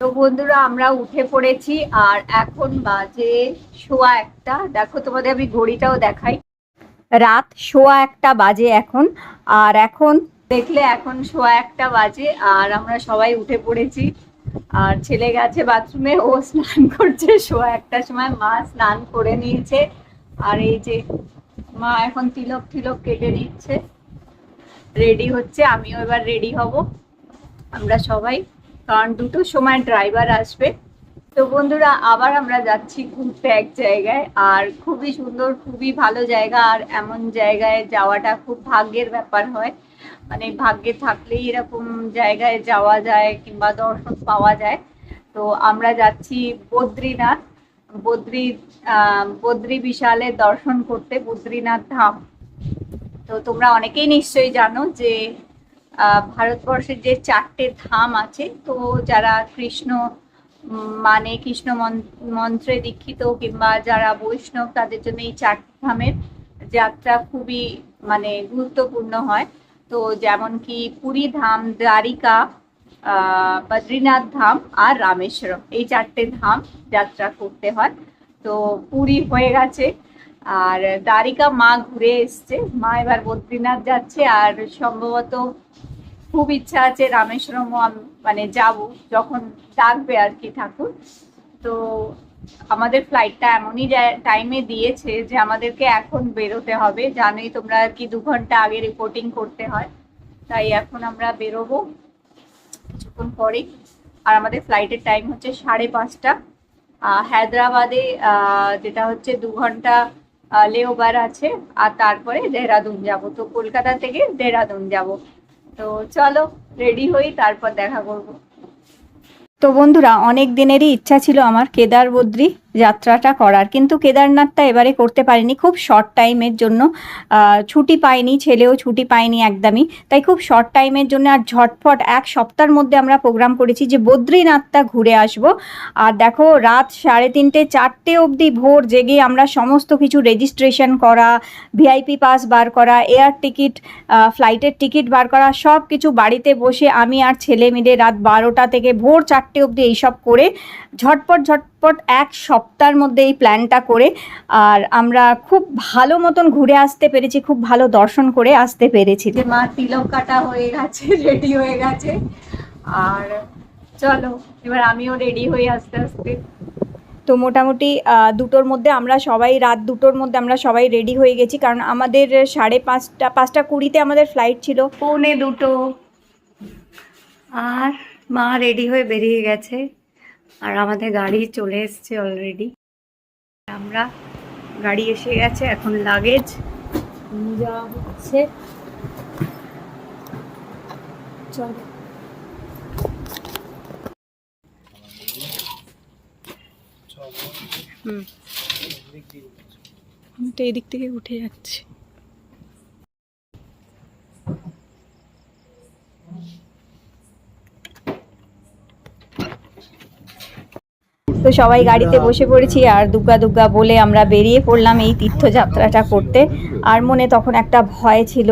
তো বন্ধুরা, আমরা উঠে পড়েছি, আর এখন বাজে শোয়া একটা। দেখো তোমাদের আমি ঘড়িটাও দেখাই। রাত শোয়া একটা বাজে এখন, আর এখন দেখলে এখন শোয়া একটা বাজে, আর আমরা সবাই উঠে পড়েছি। আর ছেলে গেছে বাথরুমে, ও স্নান করছে। শোয়া একটা সময় মা স্নান করে নিয়েছে। আর এই যে মা এখন তিলক তিলক কেটে নিচ্ছে। রেডি হচ্ছে, আমিও এবার রেডি হব। আমরা সবাই কারণ দুটোর সময় ড্রাইভার আসবে। তো বন্ধুরা, আবার আমরা যাচ্ছি ঘুরতে এক জায়গায়। আর খুবই সুন্দর, খুবই ভালো জায়গা। আর এমন জায়গায় যাওয়াটা খুব ভাগ্যের ব্যাপার হয়। মানে ভাগ্যে থাকলেই এরকম জায়গায় যাওয়া যায় কিংবা দর্শন পাওয়া যায়। তো আমরা যাচ্ছি বদ্রীনাথ। বদ্রী বদ্রী বিশালের দর্শন করতে বদ্রীনাথ ধাম। তো তোমরা অনেকেই নিশ্চয়ই জানো যে ভারতবর্ষের যে চারটে ধাম আছে, তো যারা কৃষ্ণ মানে কৃষ্ণ মন- মন্ত্রে দীক্ষিত কিংবা যারা বৈষ্ণব, তাদের জন্য এই চারটি ধামের যাত্রা খুবই মানে গুরুত্বপূর্ণ হয়। তো যেমন কি পুরী ধাম, দ্বারিকা বদ্রীনাথ ধাম আর রামেশ্বরম, এই চারটে ধাম যাত্রা করতে হয়। তো পুরী হয়ে গেছে। আর দ্বারিকা মা ঘুরে এসছে। মা এবার বদ্রীনাথ যাচ্ছে। আর সম্ভবত খুব ইচ্ছা আছে রামেশ্বরমও আম- মানে যাব, যখন ডাকবে আর কি ঠাকুর। তো আমাদের ফ্লাইটটা এমনই টাইমে দিয়েছে যে আমাদেরকে এখন বেরোতে হবে। জানোই তোমরা আর কি দু ঘণ্টা আগে রিপোর্টিং করতে হয়। তাই এখন আমরা বেরোবো কিছুক্ষণ পরেই। আর আমাদের ফ্লাইটের টাইম হচ্ছে সাড়ে পাঁচটা। হায়দ্রাবাদে যেটা হচ্ছে দু ঘণ্টা লেওবার আছে। আর তারপরে দেহরাদুন যাব। তো কলকাতা থেকে দেহরাদুন যাব। তো চলো রেডি হই, তারপর দেখা করব। তো বন্ধুরা, অনেক দিনেরই ইচ্ছা ছিল আমার, কেদার বদ্রী। যাত্রাটা করার। কিন্তু কেদারনাথটা এবারে করতে পারিনি, খুব শর্ট টাইমের জন্য। ছুটি পাইনি, ছেলেও ছুটি পায়নি একদমই। তাই খুব শর্ট টাইমের জন্য আর ঝটফট এক সপ্তাহের মধ্যে আমরা প্রোগ্রাম করেছি যে বদ্রীনাথটা ঘুরে আসব। আর দেখো, রাত সাড়ে তিনটে, চারটে অবধি ভোর জেগে আমরা সমস্ত কিছু রেজিস্ট্রেশন করা ভিআইপি পাস বার করা এয়ার টিকিট ফ্লাইটের টিকিট বার করা, সব কিছু বাড়িতে বসে আমি আর ছেলে মিলে রাত বারোটা থেকে ভোর চারটে অবধি এইসব করে ঝটপট ঝটপট এক সপ্তাহের মধ্যে এই প্ল্যানটা করে আর আমরা খুব ভালো মতন ঘুরে আসতে পেরেছি খুব ভালো দর্শন করে আসতে পেরেছি। যে মা তিলক কাটা হয়ে গেছে রেডি হয়ে গেছে। আর চলো এবার আমিও রেডি হয়ে আস্তে আস্তে। তো মোটামুটি দুটোর মধ্যে আমরা সবাই রাত দুটোর মধ্যে আমরা সবাই রেডি হয়ে গেছি কারণ আমাদের সাড়ে পাঁচটা পাঁচটা কুড়িতে আমাদের ফ্লাইট ছিল। পৌনে দুটো। আর মা রেডি হয়ে বেরিয়ে গেছে। আর আমাদের গাড়ি চলে এসছে অলরেডি আমরা গাড়ি এসে গেছে, এখন লাগেজ যাওয়া হচ্ছে। আমি তো এদিক থেকে উঠে যাচ্ছি। তো সবাই গাড়িতে বসে পড়েছি আর দুগ্গা দুগ্গা বলে আমরা বেরিয়ে পড়লাম এই তীর্থযাত্রাটা করতে। আর মনে তখন একটা ভয় ছিল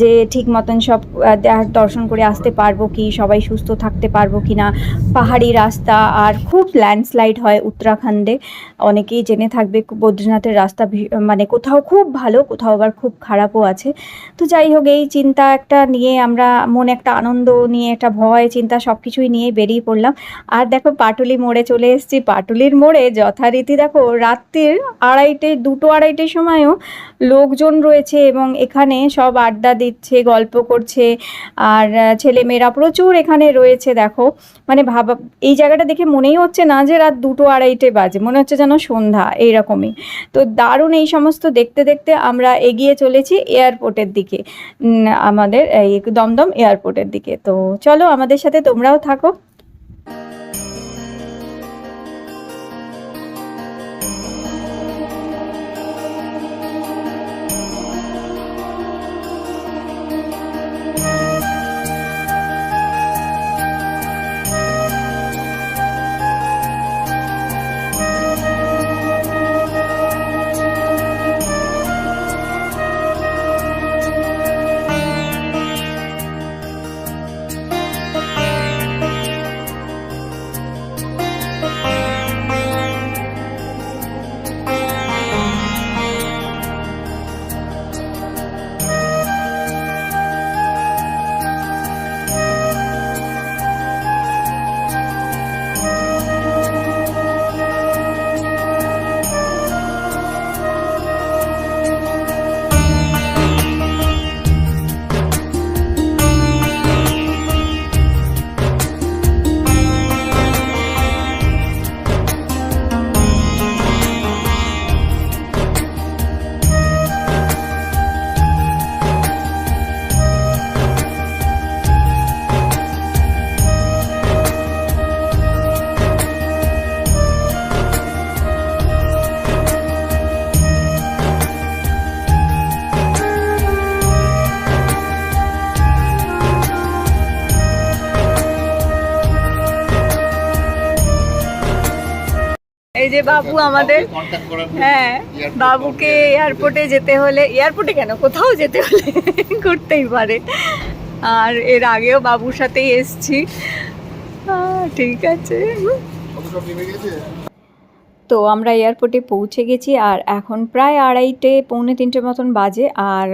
যে ঠিক মতন সব দর্শন করে আসতে পারব কি, সবাই সুস্থ থাকতে পারব কি না। পাহাড়ি রাস্তা আর খুব ল্যান্ডস্লাইড হয় উত্তরাখণ্ডে। অনেকেই জেনে থাকবে বদ্রীনাথের রাস্তা মানে কোথাও খুব ভালো, কোথাও আবার খুব খারাপও আছে। তো যাই হোক, এই চিন্তা একটা নিয়ে আমরা মনে একটা আনন্দ নিয়ে, একটা ভয়, চিন্তা সব কিছুই নিয়ে বেরিয়ে পড়লাম। আর দেখো, পাটুলি মোড়ে চলে এসেছি। পাটুলির মোড়ে যথারীতি দেখো, রাত্রির আড়াইটে, দুটো আড়াইটের সময়ও লোকজন রয়েছে এবং এখানে সব আড্ডা দিচ্ছে, গল্প করছে, আর ছেলে ছেলেমেয়েরা প্রচুর এখানে রয়েছে, দেখো। মানে ভাবা, এই জায়গাটা দেখে মনেই হচ্ছে না যে রাত দুটো আড়াইটে বাজে, মনে হচ্ছে যেন সন্ধ্যা, এইরকমই। তো দারুণ এই সমস্ত দেখতে দেখতে আমরা এগিয়ে চলেছি এয়ারপোর্টের দিকে আমাদের এই দমদম এয়ারপোর্টের দিকে। তো চলো আমাদের সাথে তোমরাও থাকো। বাবু আমাদের হ্যাঁ বাবুকে এয়ারপোর্টে যেতে হলে এয়ারপোর্টে কেন? কোথাও যেতে হলে করতেই পারে। আর এর আগেও বাবুর সাথেই এসছি। ঠিক আছে। তো আমরা এয়ারপোর্টে পৌঁছে গেছি, আর এখন প্রায় আড়াইটে, পৌনে তিনটে মতন বাজে, আর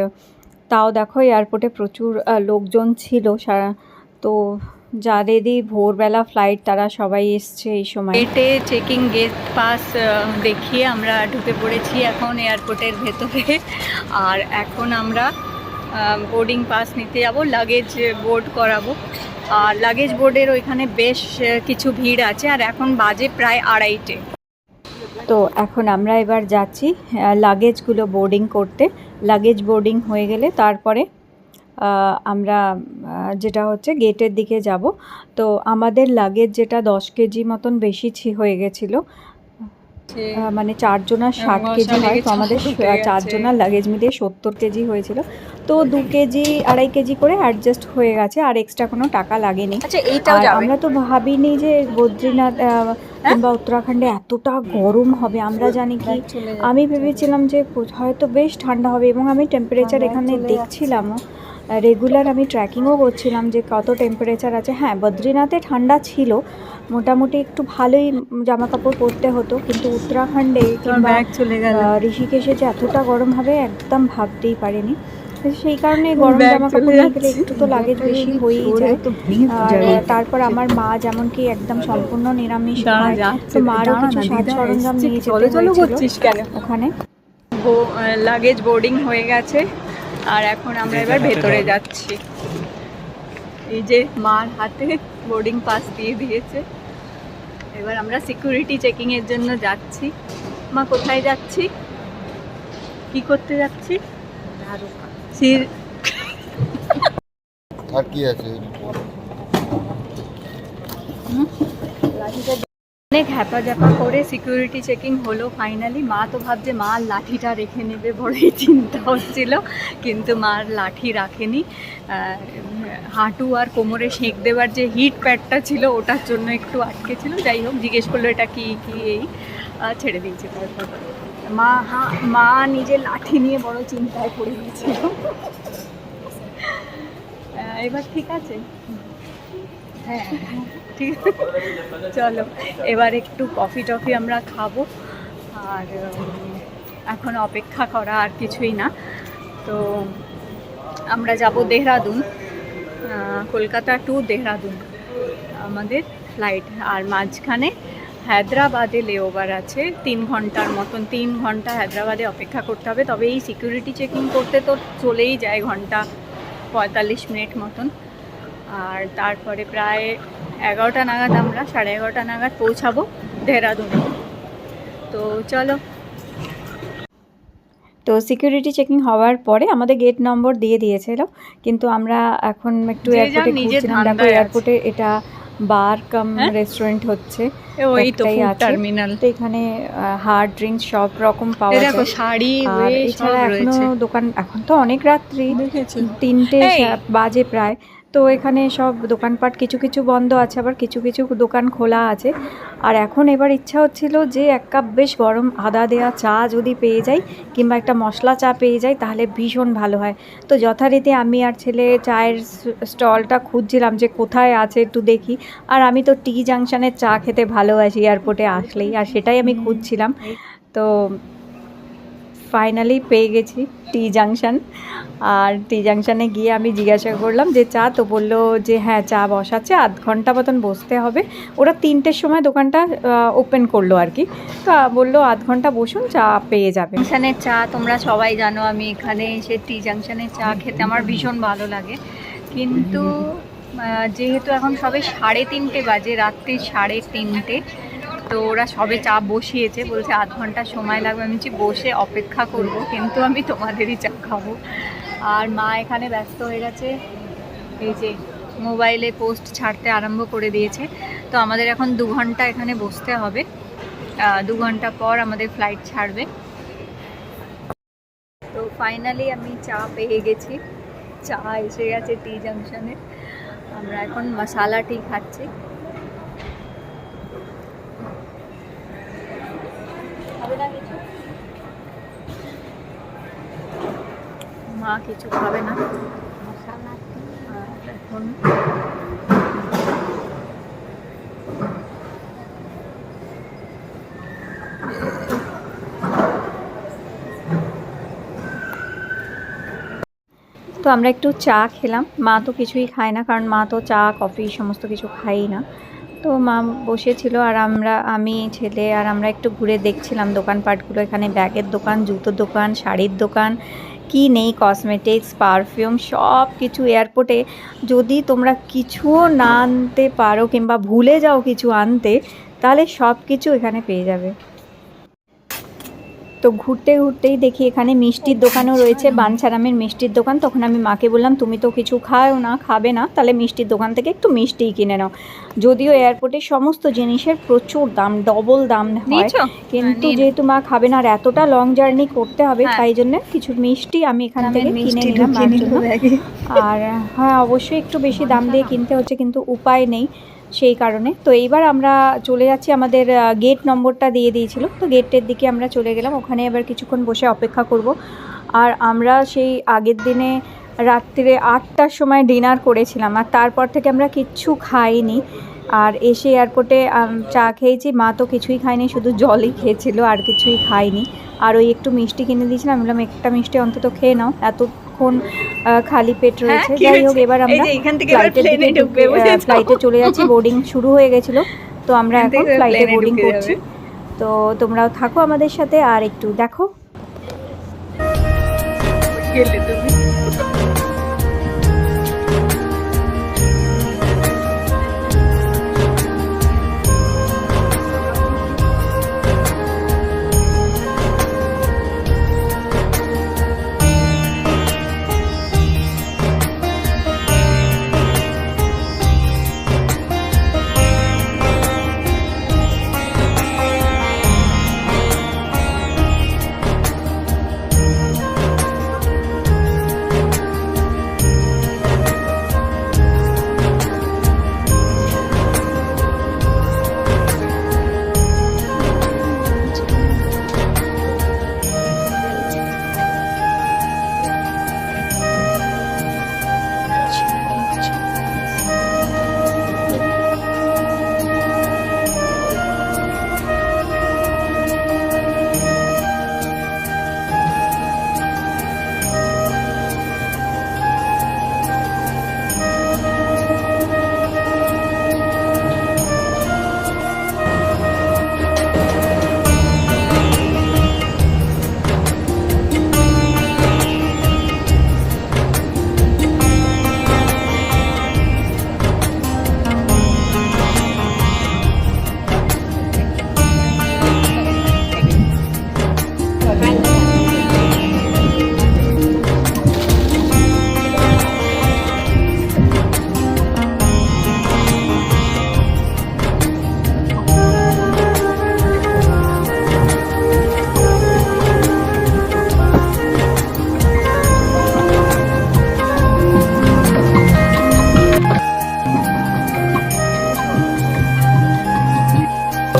তাও দেখো এয়ারপোর্টে প্রচুর লোকজন ছিল সারা। তো যাদেরই ভোরবেলা ফ্লাইট তারা সবাই এসছে এই সময়। গেটে চেকিং গেট পাস দেখিয়ে আমরা ঢুকে পড়েছি এখন এয়ারপোর্টের ভেতরে। আর এখন আমরা বোর্ডিং পাস নিতে যাব লাগেজ বোর্ড করাবো। আর লাগেজ বোর্ডের ওইখানে বেশ কিছু ভিড় আছে। আর এখন বাজে প্রায় আড়াইটে। তো এখন আমরা এবার যাচ্ছি লাগেজগুলো বোর্ডিং করতে। লাগেজ বোর্ডিং হয়ে গেলে তারপরে আমরা যেটা হচ্ছে গেটের দিকে যাব। তো আমাদের লাগেজ যেটা দশ কেজি মতন বেশি ছি হয়ে গেছিল। মানে চারজনার ষাট কেজি হয়। তো আমাদের চারজনার লাগেজ মিলিয়ে সত্তর কেজি হয়েছিল। তো দু কেজি আড়াই কেজি করে অ্যাডজাস্ট হয়ে গেছে। আর এক্সট্রা কোনো টাকা লাগেনি। আচ্ছা আর আমরা তো ভাবিনি যে বদ্রীনাথ আহ, কিংবা উত্তরাখণ্ডে এতটা গরম হবে। আমরা জানি কি আমি ভেবেছিলাম যে হয়তো বেশ ঠান্ডা হবে এবং আমি টেম্পারেচার এখানে দেখছিলামও। রেগুলার আমি ট্র্যাকিংও করছিলাম যে কত টেম্পারেচার আছে। হ্যাঁ বদ্রীনাথে ঠান্ডা ছিল মোটামুটি একটু ভালোই জামা কাপড় পরতে হতো কিন্তু উত্তরাখণ্ডে কিংবা ঋষিকেশে যে এতটা গরম হবে একদম ভাবতেই পারিনি। সেই কারণে গরম জামা কাপড় একটু তো লাগেজ বেশি হয়েই যায়। আর তারপর আমার মা যেমন কি একদম সম্পূর্ণ নিরামিষ তো মারও কিছু সাজ সরঞ্জাম নিয়ে যেতে হয়েছিল ওখানে। লাগেজ বোর্ডিং হয়ে গেছে। আর এখন আমরা এবার ভেতরে যাচ্ছি। এই যে মার হাতে বোর্ডিং পাস দিয়ে দিয়েছে। এবার আমরা সিকিউরিটি চেকিং এর জন্য যাচ্ছি। মা কোথায় যাচ্ছি? কি করতে যাচ্ছি? আর কি আছে অনেক হ্যাপা জ্যাপা করে সিকিউরিটি চেকিং হলো ফাইনালি মা তো ভাবছে, মা লাঠিটা রেখে নেবে বড়ই চিন্তা হচ্ছিল, কিন্তু মার লাঠি রাখেনি। হাঁটু আর কোমরে সেঁক দেওয়ার যে হিট প্যাডটা ছিল, ওটার জন্য একটু আটকে ছিল। যাই হোক, জিজ্ঞেস করল, এটা কি কি এই? ছেড়ে দিয়েছে। তারপর মা, হা, মা নিজের লাঠি নিয়ে বড় চিন্তায় পড়ে গিয়েছিল। এবার ঠিক আছে। হ্যাঁ। ঠিক চলো, এবার একটু কফি টফি আমরা খাব। আর এখন অপেক্ষা করা আর কিছুই না। তো, আমরা যাব দেহরাদুন কলকাতা টু দেহরাদুন, আমাদের ফ্লাইট আর মাঝখানে হায়দ্রাবাদে লেওভার আছে। তিন ঘণ্টার মতন, তিন ঘণ্টা হায়দ্রাবাদে অপেক্ষা করতে হবে। তবে এই সিকিউরিটি চেকিং করতে তো চলেই যায় ঘণ্টা পঁয়তাল্লিশ মিনিট মতন। আর তারপরে প্রায় এগারোটা নাগাদ আমরা সাড়ে এগারোটা নাগাদ পৌঁছাবো দেহরাদুনে। তো চলো। তো সিকিউরিটি চেকিং হওয়ার পরে আমাদের গেট নম্বর দিয়ে দিয়েছিল কিন্তু আমরা এখন একটু এয়ারপোর্টে নিজের দেখো এয়ারপোর্টে এটা বার কাম? রেস্টুরেন্ট হচ্ছে। ওই তো। টার্মিনাল এখানে হার্ড ড্রিঙ্কস সব রকম পাওয়া দেখো যায়। শাড়ি এছাড়া এখনও দোকান এখন তো অনেক রাত্রি। তিনটে বাজে প্রায়। তো এখানে সব দোকানপাট কিছু কিছু বন্ধ আছে, আবার কিছু কিছু দোকান খোলা আছে। আর এখন এবার ইচ্ছা হচ্ছিল যে এক কাপ বেশ গরম আদা দেওয়া চা যদি পেয়ে যাই, কিংবা একটা মশলা চা পেয়ে যাই, তাহলে ভীষণ ভালো হয়। তো যথারীতি আমি আর ছেলে চায়ের স্টলটা খুঁজছিলাম যে কোথায় আছে একটু দেখি। আর আমি তো টি জাংশনের চা খেতে ভালোবাসি এয়ারপোর্টে আসলেই, আর সেটাই আমি খুঁজছিলাম। তো ফাইনালি পেয়ে গেছি টি জাংশন আর টি জাংশনে গিয়ে আমি জিজ্ঞাসা করলাম যে, চা? তো বলল যে হ্যাঁ চা বসাচ্ছে, আধ ঘণ্টা মতন বসতে হবে। ওরা তিনটের সময় দোকানটা ওপেন করল আর কি। তো বলল, আধ ঘণ্টা বসুন, চা পেয়ে যাবে। জাংশনের চা তোমরা সবাই জানো, আমি এখানে এসে টি জাংশনের চা খেতে আমার ভীষণ ভালো লাগে। কিন্তু যেহেতু এখন সবে সাড়ে তিনটে বাজে, রাত্রি সাড়ে তিনটে তো ওরা সবে চা বসিয়েছে, বলছে আধ ঘণ্টা সময় লাগবে। আমি বলছি, বসে অপেক্ষা করব, কিন্তু আমি তোমাদেরই চা খাব। আর মা এখানে ব্যস্ত হয়ে গেছে। এই যে মোবাইলে পোস্ট ছাড়তে আরম্ভ করে দিয়েছে। তো আমাদের এখন দু ঘণ্টা এখানে বসতে হবে। দু ঘণ্টা পর আমাদের ফ্লাইট ছাড়বে। তো ফাইনালি আমি চা পেয়ে গেছি। চা এসে গেছে টি জাংশনে আমরা এখন মশালা টি খাচ্ছি। মা কিছু খাবে না। এখন? তো আমরা একটু চা খেলাম। মা তো কিছুই খায় না কারণ মা তো চা কফি সমস্ত কিছু খাই না। তো মা বসেছিল আর আমরা, আমি, ছেলে, আর আমরা একটু ঘুরে দেখছিলাম দোকানপাটগুলো। এখানে ব্যাগের দোকান, জুতোর দোকান, শাড়ির দোকান, কি নেই কসমেটিক্স পারফিউম সব কিছু এয়ারপোর্টে যদি তোমরা কিছুও না আনতে পারো কিংবা ভুলে যাও কিছু আনতে, তাহলে সব কিছু এখানে পেয়ে যাবে। তো ঘুরতে ঘুরতেই দেখি এখানে মিষ্টির দোকানও রয়েছে বাঞ্ছারামের মিষ্টির দোকান। তখন আমি মাকে বললাম তুমি তো কিছু খাও না খাবে না তাহলে মিষ্টির দোকান থেকে একটু মিষ্টিই কিনে নাও। যদিও এয়ারপোর্টে সমস্ত জিনিসের প্রচুর দাম ডবল দাম হয়। কিন্তু হ্যাঁ, যেহেতু মা খাবে না আর এতটা লং জার্নি করতে হবে হ্যাঁ। তাই জন্য কিছু মিষ্টি আমি এখান থেকে কিনে নিলাম। আর হ্যাঁ অবশ্যই একটু বেশি দাম দিয়ে কিনতে হচ্ছে কিন্তু উপায় নেই। সেই কারণে। তো এইবার আমরা চলে যাচ্ছি। আমাদের গেট নম্বরটা দিয়ে দিয়েছিল। তো গেটের দিকে আমরা চলে গেলাম। ওখানে এবার কিছুক্ষণ বসে অপেক্ষা করব। আর আমরা সেই আগের দিনে রাত্রিরে আটটার সময় ডিনার করেছিলাম। আর তারপর থেকে আমরা কিচ্ছু খাইনি। আর এসে এয়ারপোর্টে চা খেয়েছি। মা তো কিছুই খায়নি, শুধু জলই খেয়েছিল, আর কিছুই খায়নি। আর ওই একটু মিষ্টি কিনে দিয়েছিলাম। বললাম, একটা মিষ্টি অন্তত খেয়ে নাও। এতক্ষণ আহ, খালি পেট রয়েছে। যাই হোক এবার আমরা এখান? ফ্লাইটে চলে যাচ্ছি বোর্ডিং শুরু হয়ে গেছিল। তো আমরা এখন ফ্লাইটে বোর্ডিং করছি। তো তোমরাও থাকো আমাদের সাথে আর একটু দেখো। গেলে তুমি।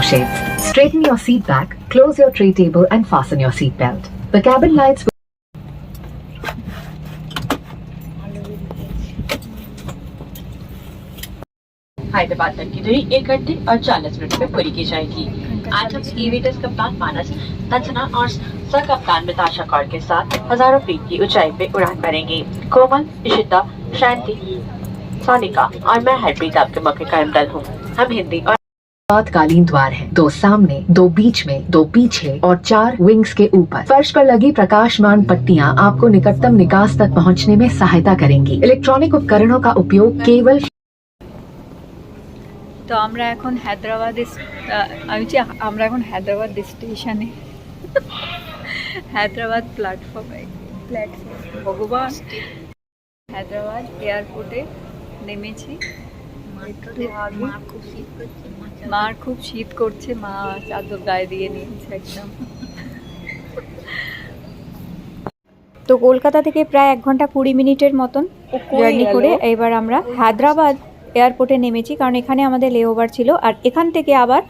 Shades. Straighten your seat back, close your tray table and fasten your seat belt. The cabin lights will Hyderabad तक की दूरी एक घंटे और चालीस मिनट में पूरी की जाएगी आज हम एवीटस कप्तान मानस तंचना और सह कप्तान मिताशा कौर के साथ हज़ारों फीट की ऊंचाई पे उड़ान भरेंगे कोमल इशिता शांति सोनिका और मैं हरप्रीत आपके मौके कर्मदल हूँ हम हिंदी और आपातकालीन द्वार हैं। दो सामने दो बीच में दो पीछे और चार विंग्स के ऊपर फर्श पर लगी प्रकाशमान पट्टियां आपको निकटतम निकास तक पहुंचने में सहायता करेंगी इलेक्ट्रॉनिक उपकरणों का उपयोग केवल তো আমরা এখন হায়দ্রাবাদ এস- আহ, আমি যে আমরা এখন হায়দ্রাবাদ স্টেশনে হায়দ্রাবাদ প্ল্যাটফর্মে প্ল্যাটফর্ম ভগবান হায়দ্রাবাদ এয়ারপোর্টে নেমেছি একটু আগে মার খুব শীত করছে মা চাদর গায়ে দিয়ে নিয়েছে একদম। তো কলকাতা থেকে প্রায় এক ঘণ্টা কুড়ি মিনিটের মতন জার্নি করে এবার আমরা হায়দ্রাবাদ এয়ারপোর্টে নেমেছি কারণ এখানে আমাদের লেওভার ছিল। আর এখান থেকে আবার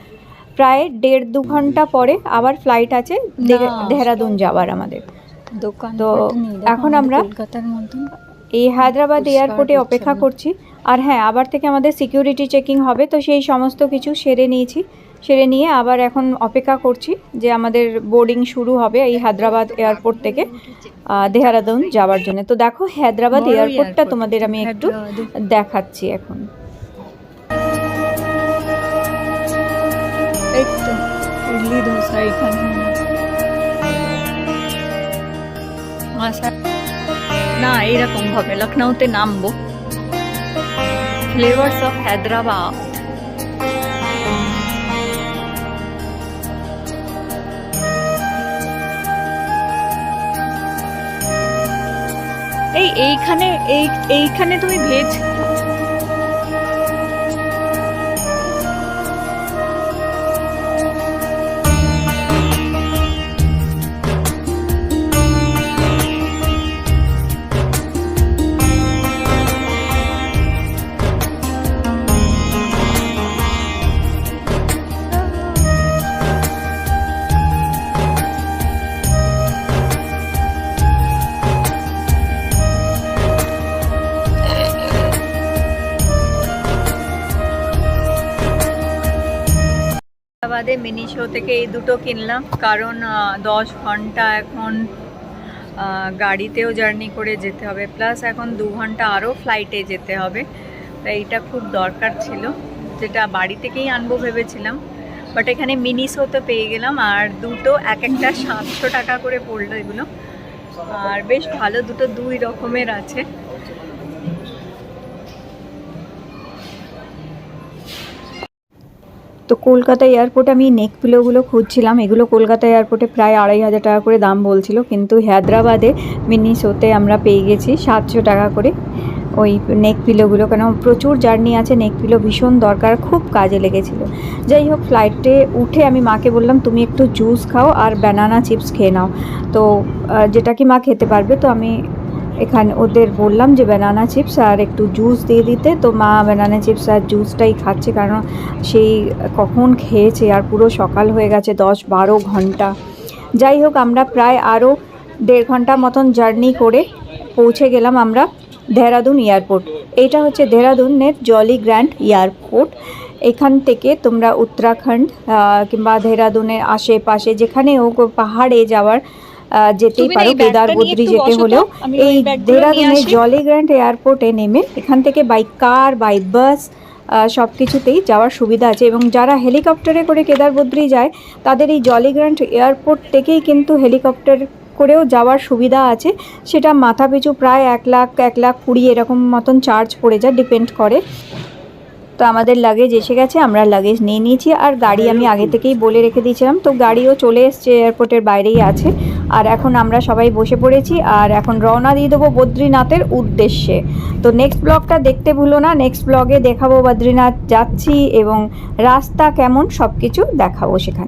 প্রায় দেড় দু ঘণ্টা পরে আবার ফ্লাইট আছে দেহরাদুন যাওয়ার আমাদের। তো এখন আমরা- এই হায়দ্রাবাদ এয়ারপোর্টে অপেক্ষা করছি। আর হ্যাঁ আবার থেকে আমাদের সিকিউরিটি চেকিং হবে তো সেই সমস্ত কিছু সেরে নিয়েছি। সেরে নিয়ে আবার এখন অপেক্ষা করছি যে আমাদের বোর্ডিং শুরু হবে এই হায়দ্রাবাদ এয়ারপোর্ট থেকে দেহরাদুন যাওয়ার জন্য। তো দেখো হায়দ্রাবাদ এয়ারপোর্টটা তোমাদের আমি একটু দেখাচ্ছি এখন। ইডলি ধোসা এখানে। না এইরকম হবে লখনৌতে নামবো। ফ্লেভার্স অফ হায়দ্রাবাদ এই এইখানে এই এইখানে তুমি ভেজ হায়দ্রাবাদে মিনি শো থেকে এই দুটো কিনলাম। কারণ দশ ঘণ্টা এখন গাড়িতেও জার্নি করে যেতে হবে। প্লাস এখন দু ঘণ্টা আরও ফ্লাইটে যেতে হবে। তাই এইটা খুব দরকার ছিল। যেটা বাড়ি থেকেই আনব ভেবেছিলাম। বাট এখানে মিনি শোতে পেয়ে গেলাম। আর দুটো, এক একটা সাতশো টাকা করে পড়ল এগুলো। আর বেশ ভালো, দুটো দুই রকমের আছে। তো কলকাতা এয়ারপোর্টে আমি নেক পিলোগুলো খুঁজছিলাম। এগুলো কলকাতা এয়ারপোর্টে প্রায় আড়াই হাজার টাকা করে দাম বলছিল। কিন্তু হায়দ্রাবাদে মিনি শোতে আমরা পেয়ে গেছি সাতশো টাকা করে। ওই নেক পিলোগুলো কেন? প্রচুর জার্নি আছে। নেক পিলো ভীষণ দরকার, খুব কাজে লেগেছিল। যাই হোক ফ্লাইটে উঠে আমি মাকে বললাম, তুমি একটু জুস খাও আর ব্যানানা চিপস খেয়ে নাও। তো যেটা কি মা খেতে পারবে, তো আমি এখানে ওদের বললাম যে ব্যানানা চিপস আর একটু জুস দিয়ে দিতে। তো মা ব্যানানা চিপস আর জুসটাই খাচ্ছে কারণ সেই কখন খেয়েছে আর পুরো সকাল হয়ে গেছে দশ বারো ঘণ্টা। যাই হোক, আমরা প্রায় আরও দেড় ঘণ্টা মতন জার্নি করে পৌঁছে গেলাম আমরা দেহরাদুন এয়ারপোর্ট এইটা হচ্ছে দেহরাদুনের জলি গ্র্যান্ড এয়ারপোর্ট এখান থেকে তোমরা উত্তরাখণ্ড কিংবা দেহরাদুনের আশেপাশে যেখানে হোক পাহাড়ে যাওয়ার যেতেই পারো কেদার বদ্রি যেতে হলেও এই দেহরাদুনের জলি গ্র্যান্ড এয়ারপোর্টে নেমে এখান থেকে বাই কার বাই বাস সব কিছুতেই যাওয়ার সুবিধা আছে। এবং যারা হেলিকপ্টারে করে কেদার বদ্রি যায় তাদের এই জলি গ্র্যান্ড এয়ারপোর্ট থেকেই কিন্তু হেলিকপ্টার করেও যাওয়ার সুবিধা আছে। সেটা মাথা পিছু প্রায় এক লাখ এক লাখ কুড়ি এরকম মতন চার্জ পড়ে যায় ডিপেন্ড করে। তো আমাদের লাগেজ এসে গেছে আমরা লাগেজ নিয়ে নিয়েছি। আর গাড়ি আমি আগে থেকেই বলে রেখে দিয়েছিলাম। তো গাড়িও চলে এসছে এয়ারপোর্টের বাইরেই আছে। আর এখন আমরা সবাই বসে পড়েছি, আর এখন রওনা দিয়ে দেবো বদ্রীনাথের উদ্দেশ্যে। তো নেক্সট ব্লগটা দেখতে ভুলো না নেক্সট ব্লগে দেখাবো বদ্রীনাথ, যাচ্ছি এবং রাস্তা কেমন সব কিছু দেখাবো সেখানে।